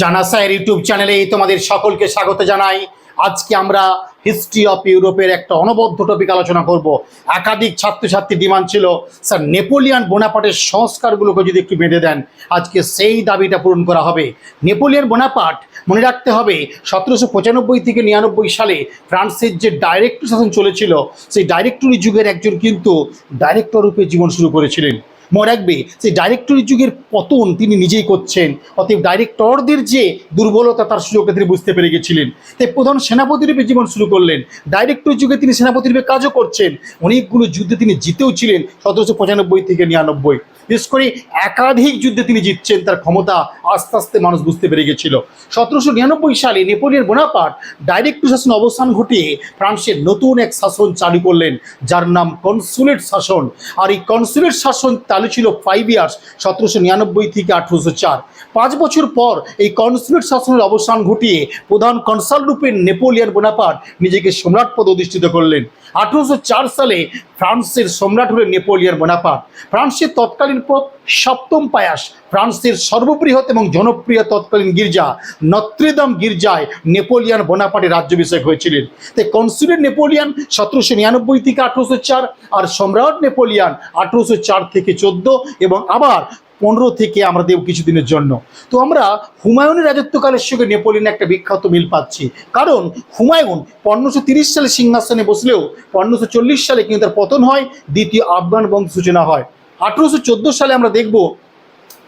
জানাসায়ের YouTube চ্যানেলে তোমাদের সকলকে স্বাগত জানাই। আজকে আমরা হিস্ট্রি অফ ইউরোপের একটা অনবদ্য টপিক আলোচনা করব। একাধিক ছাত্রছাত্রী ডিমান্ড ছিল। স্যার, নেপোলিয়ান বোনাপাটের সংস্কারগুলোকে যদি একটু বেঁধে দেন, আজকে সেই দাবিটা পূরণ করা হবে। নেপোলিয়ান বোনাপাট মনে রাখতে হবে, সতেরোশো পঁচানব্বই থেকে নিরানব্বই সালে ফ্রান্সের যে ডাইরেক্টর শাসন চলেছিল, সেই ডাইরেক্টরি যুগের একজন কিন্তু ডাইরেক্টর রূপে জীবন শুরু করেছিলেন। মনে রাখবে সেই ডাইরেক্টরি যুগের পতন তিনি নিজেই করছেন। অতএব ডাইরেক্টরদের যে দুর্বলতা তার সুযোগটা তিনি বুঝতে পেরে গেছিলেন। তাই প্রধান সেনাপতি রূপে জীবন শুরু করলেন। ডাইরেক্টর যুগে তিনি সেনাপতি রূপে কাজও করছেন। অনেকগুলো যুদ্ধে তিনি জিতেও ছিলেন, সতেরোশো পঁচানব্বই থেকে নিরানব্বই। বিশেষ করে একাধিক যুদ্ধে তিনি জিতছেন, তার ক্ষমতা আস্তে আস্তে মানুষ বুঝতে পেরে গেছিল। সতেরোশো নিরানব্বই সালে নেপোলিয়ন বোনাপার্ট ডাইরেক্ট শাসন অবস্থান ঘটিয়ে ফ্রান্সের নতুন এক শাসন চালু করলেন, যার নাম কনসুলেট শাসন। আর এই কনসুলেট শাসন চালু ছিল ফাইভ ইয়ার্স সতেরোশো নিরানব্বই থেকে আঠেরোশো চার। পাঁচ বছর পর এই কনসুলেট শাসনের অবসান ঘটিয়ে প্রধান কনসাল রূপে নেপোলিয়ন বোনাপার্ট নিজেকে সম্রাট পদ অধিষ্ঠিত করলেন। আঠেরোশো চার সালে ফ্রান্সের সম্রাট হলেন নেপোলিয়ন বোনাপার্ট। ফ্রান্সের তৎকালীন প- সপ্তম পায়াস, ফ্রান্সের সর্ববৃহৎ এবং জনপ্রিয় তৎকালীন গির্জা নত্রেদাম গির্জায় নেপোলিয়ান বোনাপার্টের রাজ্যাভিষেক হয়েছিলেন। তাই কনসুলেট নেপোলিয়ান সতেরোশো নিরানব্বই থেকে আঠেরোশো চার আর সম্রাট নেপোলিয়ান আঠেরোশো চার থেকে চোদ্দ এবং আবার পনেরো থেকে আমরা দেব কিছুদিনের জন্য। তো আমরা হুমায়ুনের রাজত্বকালের সঙ্গে নেপোলিয়ন একটা বিখ্যাত মিল পাচ্ছি। কারণ হুমায়ুন পনেরোশো সালে সিংহাসনে বসলেও পনেরোশো সালে কিন্তু তার পতন হয়, দ্বিতীয় আফগান বংশ সূচনা হয়। আঠেরোশো চোদ্দ সালে আমরা দেখব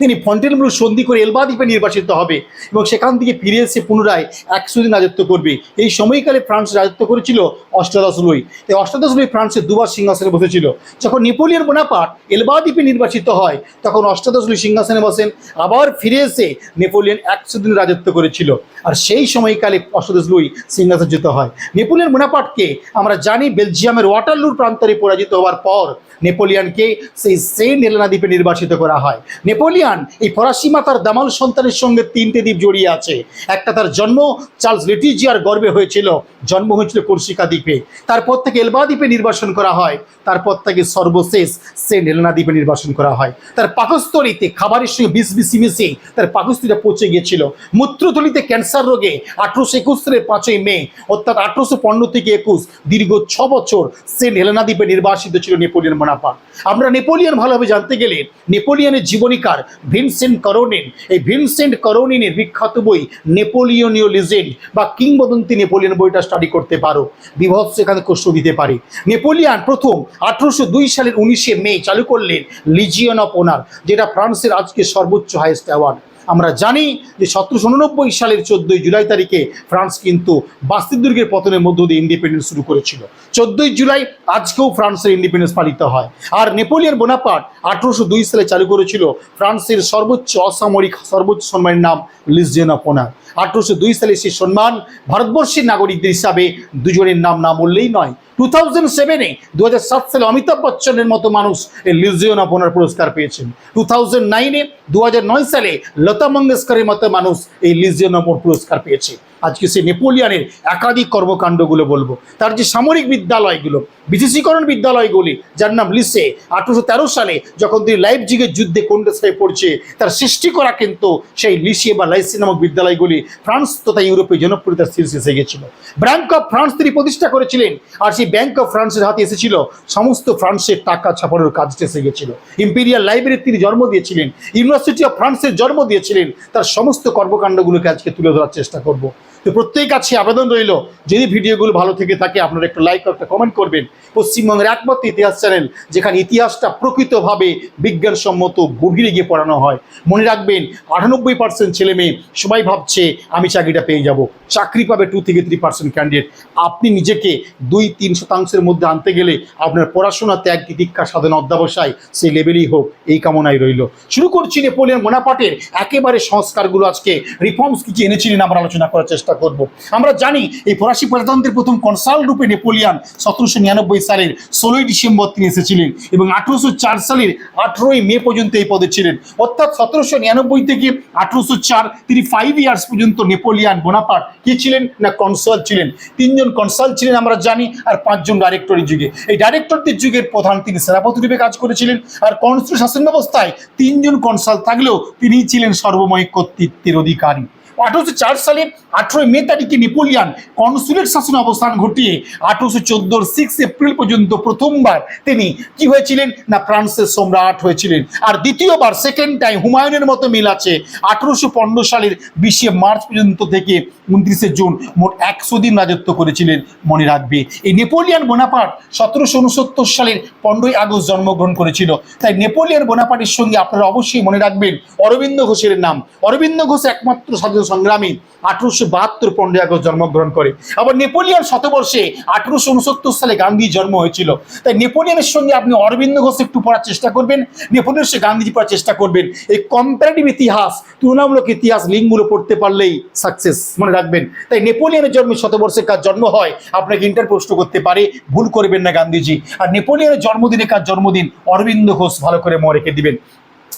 তিনি ফন্টেনব্লু সন্ধি করে এলবা দ্বীপে নির্বাচিত হবে এবং সেখান থেকে ফিরে এসে পুনরায় একশো দিন রাজত্ব করবে। এই সময়কালে ফ্রান্স রাজত্ব করেছিল অষ্টাদশ লুই এই অষ্টাদশ লুই ফ্রান্সের দুবার সিংহাসনে বসেছিল। যখন নেপোলিয়ন বোনাপার্ট এলবা দ্বীপে নির্বাচিত হয়, তখন অষ্টাদশ লুই সিংহাসনে বসেন। আবার ফিরে এসে নেপোলিয়ন একশো দিন রাজত্ব করেছিল। আর সেই সময়কালে অষ্টাদশ লুই সিংহাসনচ্যুত হয়। নেপোলিয়ন বোনাপার্টকে আমরা জানি বেলজিয়ামের ওয়াটারলুর প্রান্তরে পরাজিত হওয়ার পর নেপোলিয়ানকে সেই সেন্ট হেলেনা দ্বীপে নির্বাচিত করা হয়। নেপোলিয়ান এই ফরাসি মাতার দামাল সন্তানের সঙ্গে তিনটে দ্বীপ জড়িয়ে আছে। একটা তার জন্ম চার্লস লেটিজিয়ার গর্বে হয়েছিল, জন্ম হয়েছিল কর্সিকা দ্বীপে। তারপর থেকে এলবা দ্বীপে নির্বাসন করা হয়, তারপর থেকে সর্বশেষ সেন্ট হেলেনা দ্বীপে নির্বাসন করা হয়। তার পাকস্থলিতে খাবারের সঙ্গে বিষ বিসি মিশিয়ে তার পাকস্থলিটা পচে গিয়েছিল। মূত্রথলিতে ক্যান্সার রোগে আঠারোশো একুশ সালের পাঁচই মে, অর্থাৎ আঠারোশো পনেরো থেকে একুশ, দীর্ঘ ছ বছর সেন্ট হেলেনা দ্বীপে নির্বাসিত ছিল নেপোলিয়ন বোনাপার্ট আমরা নেপোলিয়ন ভালোভাবে জানতে গেলে নেপোলিয়নের জীবনীকার ভিনসেন্ট করোনিন। এই ভিনসেন্ট করোনিনের বিখ্যাত বই নেপোলিয়নীয় লিজেন্ড বা কিংবদন্তি নেপোলিয়ন বইটা স্টাডি করতে পারো। বিভৎস এখানে কষ্ট দিতে পারে। নেপোলিয়ান প্রথম আঠারোশো দুই সালের উনিশে মে চালু করলেন লিজিয়ন অফ ওনার যেটা ফ্রান্সের আজকে সর্বোচ্চ হাইস্ট অ্যাওয়ার্ড আমরা জানি যে সতেরোশো উননব্বই সালের চোদ্দোই জুলাই তারিখে ফ্রান্স কিন্তু বাস্তিক দুর্গের পতনের মধ্য দিয়ে ইন্ডিপেন্ডেন্স শুরু করেছিল। চোদ্দোই জুলাই আজকেও ফ্রান্সের ইন্ডিপেন্ডেন্স পালিত হয়। আর নেপোলিয়ন বোনাপাট আঠারোশো দুই সালে চালু করেছিল ফ্রান্সের সর্বোচ্চ অসামরিক, সর্বোচ্চ সম্মানের নাম লিজিয়ন অফ ওনার আঠারোশো দুই সালে সেই সম্মান ভারতবর্ষের নাগরিকদের হিসাবে দুজনের নাম না বললেই নয়। টু থাউজেন্ড সেভেনে দু হাজার সাত সালে অমিতাভ বচ্চনের মতো মানুষ এই লিজিয়ন ওনার পুরস্কার পেয়েছেন। টু থাউজেন্ড নাইনে দু হাজার নয় সালে লতা মঙ্গেশকরের মতো মানুষ এই লিজিয়ন ওনার পুরস্কার পেয়েছে। আজকে সেই নেপোলিয়ানের একাধিক কর্মকাণ্ডগুলো বলব। তার যে সামরিক বিদ্যালয়গুলো, বিদেশীকরণ বিদ্যালয়গুলি, যার নাম লিসে, আঠারোশো তেরো সালে যখন তিনি লাইভ জিগের যুদ্ধে কোন্ডেসায় পড়ছে, তার সৃষ্টি করা কিন্তু সেই লিসিয়ে বা লাইসে নামক বিদ্যালয়গুলি ফ্রান্স তথা ইউরোপে জনপ্রিয়তার শীর্ষে এসে গেছিল। ব্যাংক অফ ফ্রান্স তিনি প্রতিষ্ঠা করেছিলেন, আর সেই ব্যাংক অফ ফ্রান্সের হাতে এসেছিল সমস্ত ফ্রান্সের টাকা ছাপানোর কাজটা এসে গেছিল। ইম্পেরিয়াল লাইব্রেরির তিনি জন্ম দিয়েছিলেন ইউনিভার্সিটি অফ ফ্রান্সের জন্ম দিয়েছিলেন, তার সমস্ত কর্মকাণ্ডগুলোকে আজকে তুলে ধরার চেষ্টা করব। তো প্রত্যেক কাছে আবেদন রইল, যদি ভিডিওগুলো ভালো থেকে থাকে, আপনারা একটা লাইক একটা কমেন্ট করবেন। পশ্চিমবঙ্গের একমাত্র ইতিহাস চ্যানেল যেখানে ইতিহাসটা প্রকৃতভাবে বিজ্ঞানসম্মত গভীরে গিয়ে পড়ানো হয়। মনে রাখবেন, আটানব্বই পার্সেন্ট ছেলে মেয়ে সবাই ভাবছে, আমি চাকরিটা পেয়ে যাব। চাকরি পাবে টু থেকে থ্রি পার্সেন্ট ক্যান্ডিডেট আপনি নিজেকে দুই, তিন শতাংশের মধ্যে আনতে গেলে আপনার পড়াশোনা ত্যাগ, তিতিক্ষা, সাধনা, অধ্যাবসায়, সেই লেভেলই হোক, এই কামনাই রইল। শুরু করছি নেপোলিয়ন বোনাপাটের একেবারে সংস্কারগুলো আজকে রিফর্মস কি কি এনেছিলেন আমরা আলোচনা করার চেষ্টা করব। আমরা জানি এই ফরাসি প্রজাতন্ত্রের প্রথম কনসাল রূপে নেপোলিয়ান সতেরোশো নিরানব্বই সালের ষোলোই ডিসেম্বর তিনি এসেছিলেন এবং আঠেরোশো চার সালের আঠেরোই মে পর্যন্ত এই পদে ছিলেন। অর্থাৎ সতেরোশো নিরানব্বই থেকে আঠেরোশো চার তিনি ফাইভ ইয়ার্স পর্যন্ত নেপোলিয়ান বোনাপাট কে ছিলেন না কনসাল ছিলেন? তিনজন কনসাল ছিলেন আমরা জানি আর পাঁচজন ডাইরেক্টরের যুগে। এই ডাইরেক্টরদের যুগের প্রধান তিনি সেনাপতি রূপে কাজ করেছিলেন আর কনস্ট্রু শাসন ব্যবস্থায় তিনজন কনসাল থাকলেও তিনিই ছিলেন সর্বময় কর্তৃত্বের অধিকারী। আঠারোশো চার সালে আঠারোই মে তারিখে নেপোলিয়ান কনসুলেট শাসন অবস্থান ঘটিয়ে আঠারোশো চোদ্দোর সিক্স এপ্রিল পর্যন্ত প্রথমবার তিনি কি হয়েছিলেন? না, ফ্রান্সের সম্রাট হয়েছিলেন। আর দ্বিতীয়বার সেকেন্ড টাইম হুমায়ুনের মতো মিল আছে। আঠারোশো পনেরো সালের বিশে মার্চ পর্যন্ত থেকে উনত্রিশে জুন মোট একশো দিন রাজত্ব করেছিলেন মনে রাখবে। এই নেপোলিয়ান বোনাপার্ট সতেরোশো উনসত্তর সালের পনেরোই আগস্ট জন্মগ্রহণ করেছিল। তাই নেপোলিয়ান বোনাপার্টের সঙ্গে আপনারা অবশ্যই মনে রাখবেন অরবিন্দ ঘোষের নাম। অরবিন্দ ঘোষ একমাত্র সংগ্রামী আঠারোশো বাহাত্তর পনেরোই আগস্ট জন্মগ্রহণ করে। আবার নেপোলিয়ান শতবর্ষে আঠারোশো উনসত্তর সালে গান্ধী জন্ম হয়েছিল। তাই নেপোলিয়ানের সঙ্গে আপনি অরবিন্দ ঘোষ একটু পড়ার চেষ্টা করবেন, নেপোলিয়ানের সঙ্গে গান্ধীজি পড়ার চেষ্টা করবেন। এই কম্পারেটিভ ইতিহাস, তুলনামূলক ইতিহাস লিঙ্কগুলো পড়তে পারলেই সাকসেস মনে রাখবেন। তাই নেপোলিয়ানের জন্মে শতবর্ষে কার জন্ম হয়, আপনাকে ইন্টার প্রশ্ন করতে পারে, ভুল করবেন না গান্ধীজি। আর নেপোলিয়ানের জন্মদিনে কার জন্মদিন, অরবিন্দ ঘোষ ভালো করে মনে রেখে দিবেন।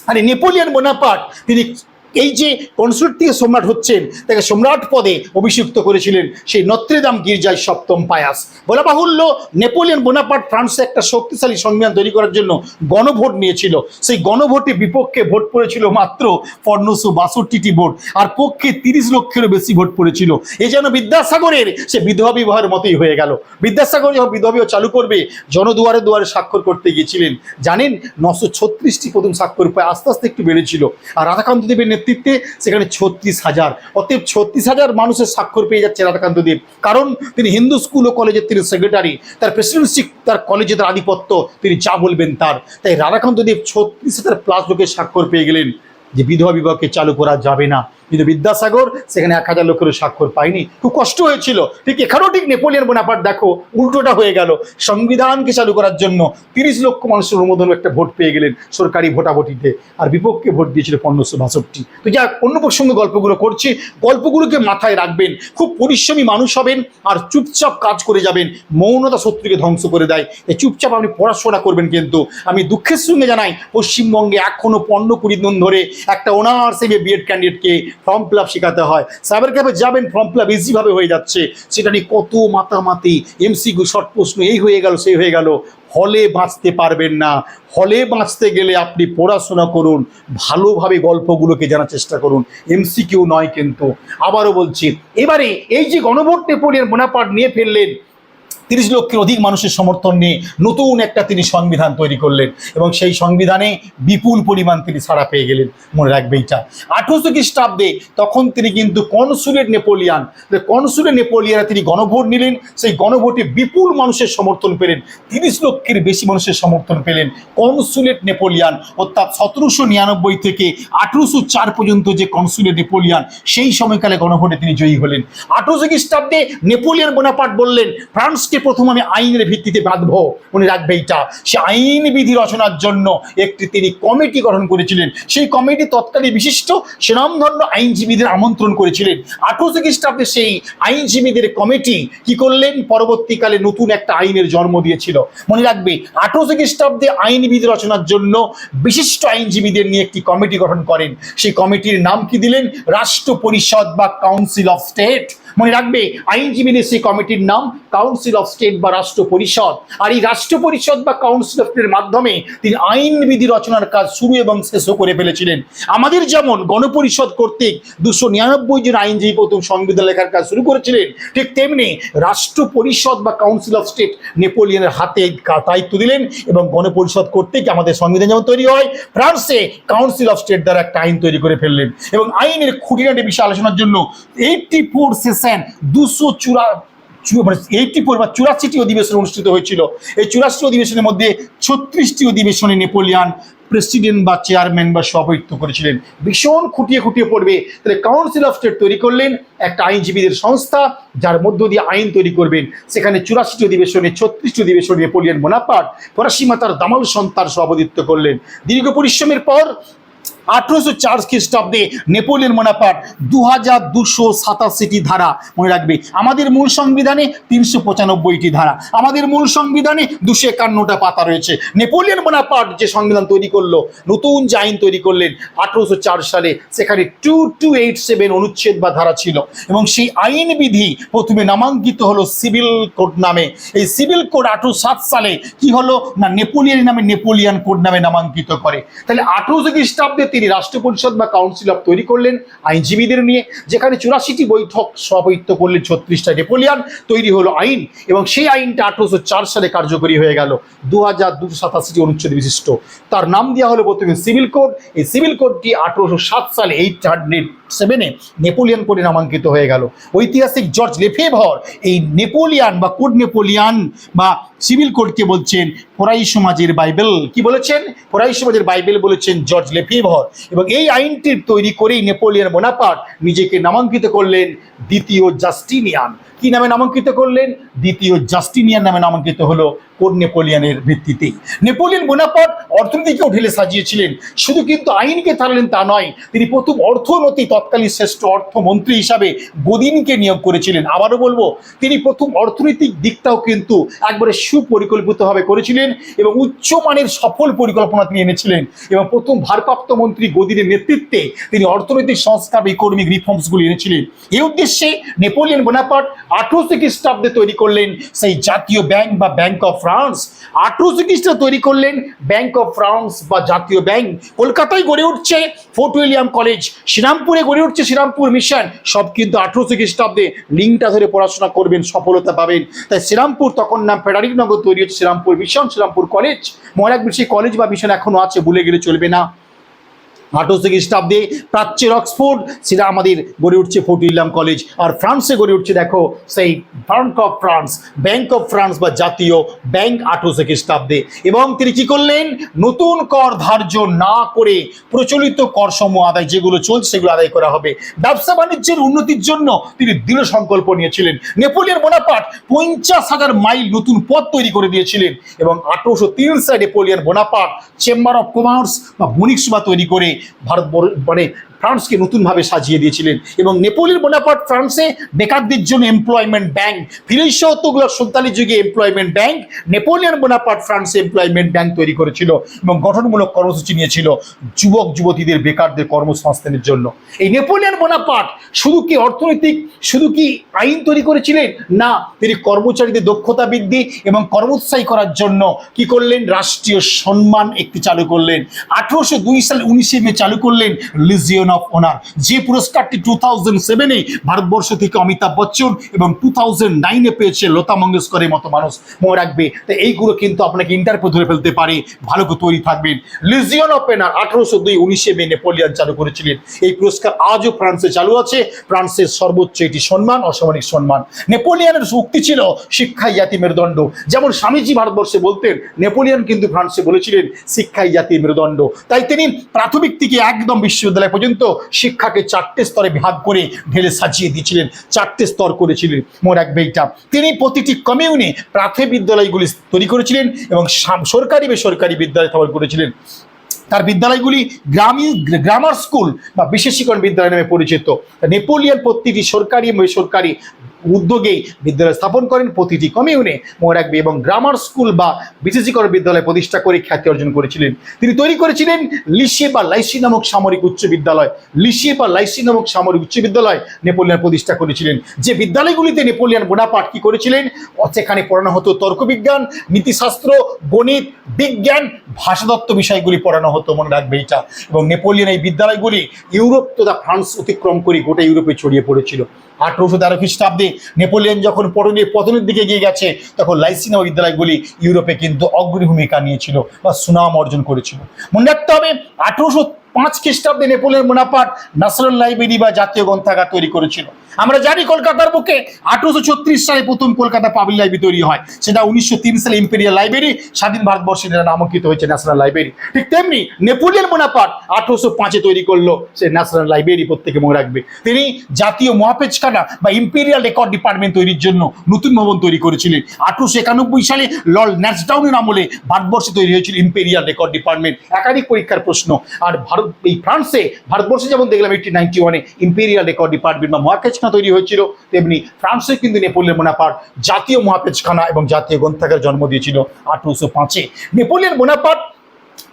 আর নেপোলিয়ান বোনাপার্ট, তিনি এই যে কনসুলেট থেকে সম্রাট হচ্ছেন, তাকে সম্রাট পদে অভিষিক্ত করেছিলেন সেই নত্রেদাম গির্জায় সপ্তম পায়াস। বলা বাহুল্য, নেপোলিয়ন বোনাপার্ট ফ্রান্সে একটা শক্তিশালী সংবিধান তৈরি করার জন্য গণভোট নিয়েছিল। সেই গণভোটে বিপক্ষে ভোট পড়েছিল মাত্র পনেরোশো বাষট্টিটি ভোট, আর পক্ষে তিরিশ লক্ষেরও বেশি ভোট পড়েছিল। এ যেন বিদ্যাসাগরের সে বিধবা বিবাহের মতোই হয়ে গেল। বিদ্যাসাগর যখন বিধবা বিবাহ চালু করবে, জনদুয়ারে দুয়ারে স্বাক্ষর করতে গিয়েছিলেন। জানেন, নশো ছত্রিশটি প্রথম স্বাক্ষর পায় আস্তে আস্তে একটু বেড়েছিল। আর রাধাকান্ত দেবের নেতৃত্বে সেখানে ছত্রিশ হাজার। অতএব ছত্রিশ হাজার মানুষের স্বাক্ষর পেয়ে যাচ্ছে রাধাকান্ত দেব। কারণ তিনি হিন্দু স্কুল ও কলেজের তিনি সেক্রেটারি তার প্রেসিডেন্সি তার কলেজে তার আধিপত্য, তিনি যা বলবেন তার। তাই রাধাকান্ত দেব ছত্রিশ হাজার প্লাস লোকের স্বাক্ষর পেয়ে গেলেন যে বিধবা বিবাহকে চালু করা যাবে না। কিন্তু বিদ্যাসাগর সেখানে এক হাজার লোকেরও স্বাক্ষর পায়নি। খুব কষ্ট হয়েছিল। ঠিক এখানেও ঠিক নেপোলিয়ন বোনাপার্ট, দেখো, উল্টোটা হয়ে গেল। সংবিধানকে চালু করার জন্য তিরিশ লক্ষ মানুষের অনুমোদন একটা ভোট পেয়ে গেলেন সরকারি ভোটাভুটিতে আর বিপক্ষে ভোট দিয়েছিল পনেরোশো বাষট্টি। তো যা অন্য প্রসঙ্গে গল্পগুলো করছি। গল্পগুলোকে মাথায় রাখবেন, খুব পরিশ্রমী মানুষ হবেন আর চুপচাপ কাজ করে যাবেন, মৌনতা শত্রুকে ধ্বংস করে দেয়। এই চুপচাপ আপনি পড়াশোনা করবেন কিন্তু। আমি দুঃখের সঙ্গে জানাই, পশ্চিমবঙ্গে এখনও পনেরো কুড়ি দিন ধরে একটা অনার্স এম বিএড ক্যান্ডিডেটকে ফর্ম ফিল আপ শেখাতে হয়। সাইবার ক্যাফে যাবেন ফর্ম ফিল আপ ইজিভাবে হয়ে যাচ্ছে। সেটা নিয়ে কত মাতামাতি এমসিকিউ শর্ট প্রশ্ন এই হয়ে গেল, সেই হয়ে গেল। হলে বাঁচতে পারবেন না। হলে বাঁচতে গেলে আপনি পড়াশোনা করুন, ভালোভাবে গল্পগুলোকে জানার চেষ্টা করুন। এমসিকিউ নয় কিন্তু। আবারও বলছি, এবারে এই যে গণভোট নেপোলিয়ন বোনাপার্ট নিয়ে ফেললেন তিরিশ লক্ষের অধিক মানুষের সমর্থন নিয়ে নতুন একটা তিনি সংবিধান তৈরি করলেন এবং সেই সংবিধানে বিপুল পরিমাণ তিনি ছাড়া পেয়ে গেলেন, মনে রাখবে এইটা আঠারোশো খ্রিস্টাব্দে তখন তিনি কিন্তু কনসুলেট নেপোলিয়ান কনসুলেট নেপোলিয়ানে তিনি গণভোট নিলেন, সেই গণভোটে বিপুল মানুষের সমর্থন পেলেন, তিরিশ লক্ষের বেশি মানুষের সমর্থন পেলেন কনসুলেট নেপোলিয়ান, অর্থাৎ সতেরোশো নিরানব্বই থেকে আঠারোশো চার পর্যন্ত যে কনসুলেট নেপোলিয়ান, সেই সময়কালে গণভোটে তিনি জয়ী হলেন। আঠারোশো খ্রিস্টাব্দে নেপোলিয়ান বোনাপার্ট বললেন, ফ্রান্সকে প্রথম আমি আইনের ভিত্তিতে বাঁধবো। মনে রাখবে এইটা। সে আইন বিধি রচনার জন্য একটি তিনি কমিটি গঠন করেছিলেন। সেই কমিটি তৎকালীন বিশিষ্ট সুনামধন্য আইনজীবীদের আমন্ত্রণ করেছিলেন। আঠারোশো খ্রিস্টাব্দে সেই আইনজীবীদের কমিটি কি করলেন? পরবর্তীকালে নতুন একটা আইনের জন্ম দিয়েছিল। মনে রাখবে, আঠারোশো খ্রিস্টাব্দে আইন বিধি রচনার জন্য বিশিষ্ট আইনজীবীদের নিয়ে একটি কমিটি গঠন করেন। সেই কমিটির নাম কি দিলেন? রাষ্ট্র পরিষদ বা কাউন্সিল অফ স্টেট। মনে রাখবে আইনজীবীদের সেই কমিটির নাম কাউন্সিল অফ স্টেট বা রাষ্ট্র পরিষদ। আর এই রাষ্ট্র পরিষদ বা কাউন্সিল অফ স্টেটের মাধ্যমে তিনি আইন বিধি রচনার কাজ শুরু এবং শেষও করে ফেলেছিলেন। আমাদের যেমন গণপরিষদ কর্তৃক দুশো নিরানব্বই জন আইনজীবী প্রথম সংবিধান লেখার কাজ শুরু করেছিলেন, ঠিক তেমনি রাষ্ট্র পরিষদ বা কাউন্সিল অফ স্টেট নেপোলিয়নের হাতে দায়িত্ব দিলেন এবং গণপরিষদ কর্তৃক আমাদের সংবিধান যেমন তৈরি হয়, ফ্রান্সে কাউন্সিল অফ স্টেট দ্বারা একটা আইন তৈরি করে ফেললেন। এবং আইনের খুঁটিনাটি বিষয়ে আলোচনার জন্য এইটটি ফোর সেশন দুশো চুরা চু- মানে বা চুরাশিটি অধিবেশন অনুষ্ঠিত হয়েছিল। এই চুরাশি অধিবেশনের মধ্যে ছত্রিশটি অধিবেশনে নেপোলিয়ান প্রেসিডেন্ট বা চেয়ারম্যান বা সভাপতিত্ব করেছিলেন। ভীষণ খুঁটিয়ে খুঁটিয়ে পড়বে। তাহলে কাউন্সিল অফ স্টেট তৈরি করলেন একটা আইনজীবীদের সংস্থা, যার মধ্য দিয়ে আইন তৈরি করবেন। সেখানে চুরাশিটি অধিবেশনে ছত্রিশটি অধিবেশনে নেপোলিয়ন বোনাপার্ট ফরাসি মাতার দামাল সন্তান সভাপতিত্ব করলেন। দীর্ঘ পরিশ্রমের পর আঠারোশো চার খ্রিস্টাব্দে নেপোলিয়ন মোনাপাট দু হাজার দুশো সাতাশিটি ধারা মনে রাখবে। আমাদের মূল সংবিধানে তিনশো পঁচানব্বইটি ধারা। আমাদের মূল সংবিধানে দুশো একান্নটা পাতা রয়েছে। নেপোলিয়ন মোনাপাট যে সংবিধান তৈরি করল, নতুন যে আইন তৈরি করলেন আঠারোশো চার সালে, সেখানে টু টু এইট সেভেন অনুচ্ছেদ বা ধারা ছিল। এবং সেই আইন বিধি প্রথমে নামাঙ্কিত হলো সিভিল কোড নামে। এই সিভিল কোড আঠারোশো সাত সালে কি হলো? না, নেপোলিয়ন নামে নেপোলিয়ান কোড নামে নামাঙ্কিত করে। তাহলে আঠারোশো খ্রিস্টাব্দে তিনি রাষ্ট্র পরিষদ বা কাউন্সিল অফ তৈরি করলেন আইনজীবীদের নিয়ে, যেখানে চুরাশিটি বৈঠক সভাপতিত্ব করলেন ছত্রিশটা নেপোলিয়ান, তৈরি হলো আইন এবং সেই আইনটা আঠারোশো চার সালে কার্যকরী হয়ে গেল। দু হাজার দুশো সাতাশিটি অনুচ্ছেদ বিশিষ্ট। তার নাম দেওয়া হলো প্রথমে সিভিল কোড। এই সিভিল কোডটি আঠারোশো সাত সালে এইট হান্ড্রেড সেভেনে নেপোলিয়ান কোডে নামাঙ্কিত হয়ে গেল। ঐতিহাসিক জর্জ লেফেভর এই নেপোলিয়ান বা কোড নেপোলিয়ান বা সিভিল কোডকে বলছেন ফরাই সমাজের বাইবেল, কি বলেছেন? ফরাই সমাজের বাইবেল বলেছেন, জর্জ লেফেভর। এবং এই আইনটি তৈরি করেই নেপোলিয়ান বোনাপার্ট নিজেকে নামাঙ্কিত করলেন দ্বিতীয় জাস্টিনিয়ান। কি নামে নামাঙ্কিত করলেন? দ্বিতীয় জাস্টিনিয়ান নামে নামাঙ্কিত হলো কোড নেপোলিয়ানের ভিত্তিতেই নেপোলিয়ান বোনাপার্ট অর্থনীতিকেও ঢেলে সাজিয়েছিলেন। শুধু কিন্তু আইনকে থাকলেন তা নয়, তিনি প্রথম অর্থনীতি তৎকালীন শ্রেষ্ঠ অর্থমন্ত্রী হিসাবে গদিনকে নিয়োগ করেছিলেন। আবারও বলব, তিনি প্রথম অর্থনৈতিক দিকটাও কিন্তু একবারে সুপরিকল্পিতভাবে করেছিলেন এবং উচ্চমানের সফল পরিকল্পনা তিনি এনেছিলেন এবং প্রথম ভারপ্রাপ্ত মন্ত্রী গদিনের নেতৃত্বে তিনি অর্থনৈতিক সংস্কার বা ইকোনমিক রিফর্মসগুলি এনেছিলেন। এই উদ্দেশ্যে নেপোলিয়ন বোনাপার্ট আঠারোশো খ্রিস্টাব্দে তৈরি করলেন সেই জাতীয় ব্যাংক বা ব্যাংক অফ ফ্রান্স। আঠারোশো খ্রিস্টাব্দে তৈরি করলেন ব্যাংক অফ ফ্রান্স বা জাতীয় ব্যাংক। কলকাতায় গড়ে উঠছে ফোর্ট উইলিয়াম কলেজ। শ্রীরামপুরে গড়ে উঠছে শ্রীরামপুর মিশন। সব কিন্তু আঠারোশো খ্রিস্টাব্দে লিঙ্কটা ধরে পড়াশোনা করবেন, সফলতা পাবেন। তাই শ্রীরামপুর তখন নাম ফেডারিক নগর তৈরি হচ্ছে শ্রীরামপুর মিশন, শ্রীরামপুর কলেজ রাখবেন সেই কলেজ বা মিশন এখনও আছে, ভুলে গেলে চলবে না। আঠারোশো খ্রিস্টাব্দে প্রাচ্যের অক্সফোর্ড, সেটা আমাদের গড়ে উঠছে ফোর্ট উইলিয়াম কলেজ। আর ফ্রান্সে গড়ে উঠছে, দেখো, সেই bank of France bank of France বা জাতীয় ব্যাংক আঠারোশো খ্রিস্টাব্দে এবং তিনি কি করলেন? নতুন কর ধার্য না করে প্রচলিত কর সমূহ আদায়, যেগুলো চলছে, সেগুলো আদায় করা হবে। ব্যবসা বাণিজ্যের উন্নতির জন্য তিনি দৃঢ় সংকল্প নিয়েছিলেন। নেপোলিয়ন বোনাপার্ট পঞ্চাশ হাজার মাইল নতুন পথ তৈরি করে দিয়েছিলেন এবং আঠারোশো তিন সালে Napoleon Bonaparte chamber of commerce বা বণিক সভা তৈরি করে ভারত মানে ফ্রান্সকে নতুনভাবে সাজিয়ে দিয়েছিলেন। এবং নেপোলিয়ন বোনাপার্ট ফ্রান্সে বেকারদের জন্য এমপ্লয়মেন্ট ব্যাংক ফিরিশ হত্তগুলো সুলতানি যুগে এমপ্লয়মেন্ট ব্যাংক নেপোলিয়ন বোনাপার্ট ফ্রান্সে এমপ্লয়মেন্ট ব্যাংক তৈরি করেছিল এবং গঠনমূলক কর্মসূচি নিয়েছিল যুবক যুবতীদের, বেকারদের কর্মসংস্থানের জন্য। এই নেপোলিয়ন বোনাপার্ট শুধু কি অর্থনৈতিক, শুধু কি আইন তৈরি করেছিলেন? না, তিনি কর্মচারীদের দক্ষতা বৃদ্ধি এবং কর্মোৎসাহী করার জন্য কি করলেন? রাষ্ট্রীয় সম্মান একটি চালু করলেন। আঠারোশো দুই সালে উনিশে মে চালু করলেন লিজিয়ন অফ অনার যে পুরস্কারটি টু থাউজেন্ড সেভেনে ভারতবর্ষ থেকে অমিতাভ বচ্চন এবং টু থাউজেন্ড নাইনে পেয়েছে লতা মঙ্গেশকরের মতো মানুষ মনে রাখবে। তো এইগুলো কিন্তু আপনাকে ইন্টারভিউ ধরে ফেলতে পারে। ভালো করে তৈরি থাকবেন। লিজিয়ন অফ অনার আঠারোশো দুই উনিশে মে নেপোলিয়ান চালু করেছিলেন। এই পুরস্কার আজও ফ্রান্সে চালু আছে। ফ্রান্সের সর্বোচ্চ এটি সম্মান, অসামরিক সম্মান। নেপোলিয়ানের উক্তি ছিল শিক্ষাই জাতি মেরুদণ্ড যেমন স্বামীজি ভারতবর্ষে বলতেন, নেপোলিয়ান কিন্তু ফ্রান্সে বলেছিলেন শিক্ষাই জাতি মেরুদণ্ড তাই তিনি প্রাথমিক থেকে একদম বিশ্ববিদ্যালয় পর্যন্ত শিক্ষাকে চারটে স্তরে ভাগ করে ঢেলে সাজিয়ে দিয়েছিলেন। চারটে স্তর করেছিলেন মনে রাখবে এইটা তিনি প্রতিটি কমিউনে প্রাথমিক বিদ্যালয়গুলি তৈরি করেছিলেন এবং সরকারি বেসরকারি বিদ্যালয় স্থাপন করেছিলেন। তার বিদ্যালয়গুলি গ্রামীণ গ্রামার স্কুল বা বিশেষীকরণ বিদ্যালয় নামে পরিচিত। নেপোলিয়ান প্রতিটি সরকারি, বেসরকারি উদ্যোগেই বিদ্যালয় স্থাপন করেন প্রতিটি কমিউনে। মনে রাখবে, এবং গ্রামার স্কুল বা বিশেষীকরণ বিদ্যালয় প্রতিষ্ঠা করে খ্যাতি অর্জন করেছিলেন। তিনি তৈরি করেছিলেন লিসে বা লাইসি নামক সামরিক উচ্চ বিদ্যালয়। লিসে বা লাইসি নামক সামরিক উচ্চ বিদ্যালয় নেপোলিয়ান প্রতিষ্ঠা করেছিলেন। যে বিদ্যালয়গুলিতে নেপোলিয়ন বোনাপার্ট কি করেছিলেন? সেখানে পড়ানো হতো তর্কবিজ্ঞান, নীতিশাস্ত্র, গণিত, বিজ্ঞান, ভাষাতত্ত্ব বিষয়গুলি পড়ানো হতো, মনে রাখবে এটা। এবং নেপোলিয়ান এই বিদ্যালয়গুলি ইউরোপ তথা ফ্রান্স অতিক্রম করে গোটা ইউরোপে ছড়িয়ে পড়েছিল। আঠারোশো তেরো খ্রিস্টাব্দে নেপোলিয়ন যখন পড়নীয় পতনের দিকে এগিয়ে গেছে, তখন লাইসিনা বিদ্যালয়গুলি ইউরোপে কিন্তু অগ্রণী ভূমিকা নিয়েছিল বা সুনাম অর্জন করেছিল। মনে রাখতে হবে, আঠেরোশো পাঁচ খ্রিস্টাব্দে নেপোলিয়ন মোনাপাট ন্যাশনাল লাইব্রেরি বা জাতীয় গ্রন্থাগার তৈরি করেছিল। আমরা জানি কলকাতার বুকে আঠারোশো ছত্রিশ সালে প্রথম কলকাতা পাবলিক লাইব্রেরি তৈরি হয়। সেটা উনিশশো তিন সালে ইম্পেরিয়াল লাইব্রেরি স্বাধীন ভারতবর্ষে নামাঙ্কিত হয়েছে ন্যাশনাল লাইব্রেরি ঠিক তেমনি নেপোলিয়ন বোনাপাট আঠারোশো পাঁচে তৈরি করল সে ন্যাশনাল লাইব্রেরি প্রত্যেকে মনে রাখবে। তিনি জাতীয় মহাপেজখানা বা ইম্পেরিয়াল রেকর্ড ডিপার্টমেন্ট তৈরির জন্য নতুন ভবন তৈরি করেছিলেন। আঠারোশো একানব্বই সালে লর্ড ন্যাসডাউনের আমলে ভারতবর্ষে তৈরি হয়েছিল ইম্পেরিয়াল রেকর্ড ডিপার্টমেন্ট একাধিক পরীক্ষার প্রশ্ন। আর ভারত এই ফ্রান্সে ভারতবর্ষে যেমন দেখলাম এইটিন নাইনটি ওয়ানে ইম্পেরিয়াল রেকর্ড ডিপার্টমেন্ট বা মহাপেজখানা তৈরি হয়েছিল, তেমনি ফ্রান্সে কিন্তু নেপোলিয়ন বোনাপার্ট জাতীয় মহাপেজখানা এবং জাতীয় গ্রন্থাগার জন্ম দিয়েছিল আঠারোশো পাঁচে। নেপোলিয়ন বোনাপার্ট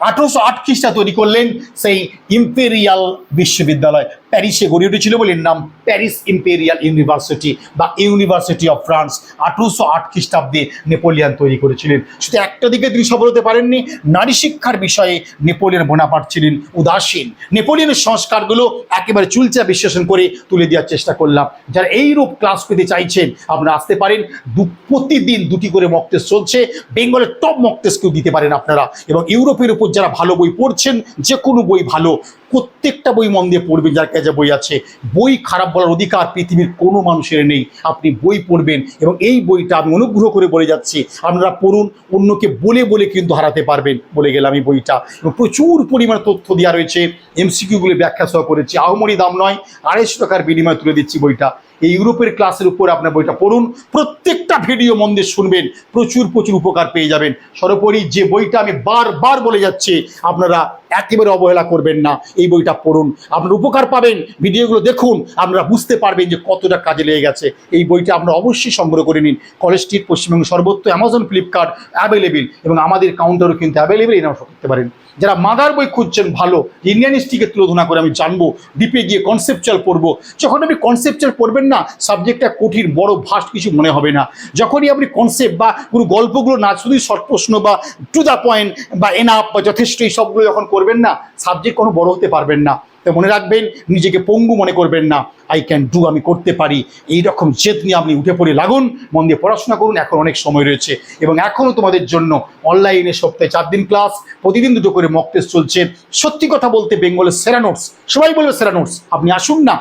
আঠারোশো আট খ্রিস্টা তৈরি করলেন সেই ইম্পেরিয়াল বিশ্ববিদ্যালয় প্যারিসে গড়ে উঠেছিল বলে এর নাম প্যারিস ইম্পেরিয়াল ইউনিভার্সিটি বা ইউনিভার্সিটি অফ ফ্রান্স। আঠারোশো আট খ্রিস্টাব্দে নেপোলিয়ান তৈরি করেছিলেন। শুধু একটা দিকে তিনি সফল হতে পারেননি, নারী শিক্ষার বিষয়ে নেপোলিয়ান বোনাপাট ছিলেন উদাসীন। নেপোলিয়ানের সংস্কারগুলো একেবারে চুলচা বিশ্লেষণ করে তুলে দেওয়ার চেষ্টা করলাম। যারা এইরূপ ক্লাস পেতে চাইছেন, আপনারা আসতে পারেন। দু, প্রতিদিন দুটি করে মক টেস্ট চলছে। বেঙ্গলের টপ মক টেস্টকেও দিতে পারেন আপনারা। এবং ইউরোপের উপর যারা ভালো বই পড়ছেন যে কোনো বই ভালো প্রত্যেকটা বই মন দিয়ে পড়বেন, যার কাছে বই আছে। বই খারাপ বলার অধিকার পৃথিবীর কোনো মানুষের নেই। আপনি বই পড়বেন এবং এই বইটা আমি অনুগ্রহ করে বলে যাচ্ছি, আপনারা পড়ুন, অন্যকে বলে বলে কিন্তু হারাতে পারবেন বলে গেলাম এই বইটা। এবং প্রচুর পরিমাণ তথ্য দেওয়া রয়েছে, এমসিকিউগুলি ব্যাখ্যা সহ করেছি। আহমরি দাম নয়, আড়াইশো টাকার বিনিময়ে তুলে দিচ্ছি বইটা। এই ইউরোপের ক্লাসের উপর আপনার বইটা পড়ুন, প্রত্যেকটা ভিডিও মন দিয়ে শুনবেন, প্রচুর প্রচুর উপকার পেয়ে যাবেন। সর্বোপরি যে বইটা আমি বারবার বলে যাচ্ছি, আপনারা একেবারে অবহেলা করবেন না। এই বইটা পড়ুন। আপনারা উপকার পাবেন। ভিডিওগুলো দেখুন। আপনারা বুঝতে পারবেন যে কতটা কাজে লেগে গেছে। এই বইটা আপনারা অবশ্যই সংগ্রহ করে নিন। কলেজ স্ট্রিট পশ্চিমবঙ্গ সর্বত্র অ্যামাজন ফ্লিপকার্ট অ্যাভেলেবেল এবং আমাদের কাউন্টারও কিন্তু অ্যাভেলেবেল এই নাম করতে পারেন। যারা মাদার বই খুঁজছেন, ভালো। ইন্ডিয়ান হিস্ট্রিকে তুলনা করে আমি জানব। ডিপে গিয়ে কনসেপচুয়াল পড়ব। যখন আপনি কনসেপচুয়াল পড়বেন না সাবজেক্টটা কঠিন, বড় ভাস্ট কিছু মনে হবে না। যখনই আপনি কনসেপ্ট বা কোনো গল্পগুলো না, শুধুই শর্ট প্রশ্ন বা টু দ্য পয়েন্ট বা এনাফ বা যথেষ্ট এই সবগুলো যখন করবেন না সাবজেক্ট কোনো বড় হতে পারবেন না। তো মনে রাখবেন, নিজেকে পঙ্গু মনে করবেন না। আই ক্যান ডু আমি করতে পারি। এই রকম জেদ নিয়ে আপনি উঠে পড়ে লাগুন, মন দিয়ে পড়াশোনা করুন, এখন অনেক সময় রয়েছে। এবং এখনও তোমাদের জন্য অনলাইনে সপ্তাহে চার দিন ক্লাস প্রতিদিন দুটো করে মক টেস্ট চলছে। সত্যি কথা বলতে বেঙ্গলের সেরা নোটস সবাই বলবে সেরা নোটস আপনি আসুন না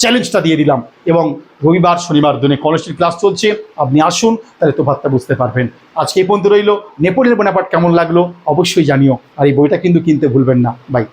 চ্যালেঞ্জটা দিয়ে দিলাম এবং রবিবার, শনিবার দিনে কলেজের ক্লাস চলছে। আপনি আসুন, তাহলে তোফাতটা বুঝতে পারবেন। আজকে এই পর্যন্ত রইল। নেপোলিয়ার বোনাপাট কেমন লাগল? অবশ্যই জানিও। আর এই বইটা কিন্তু কিনতে ভুলবেন না। বাই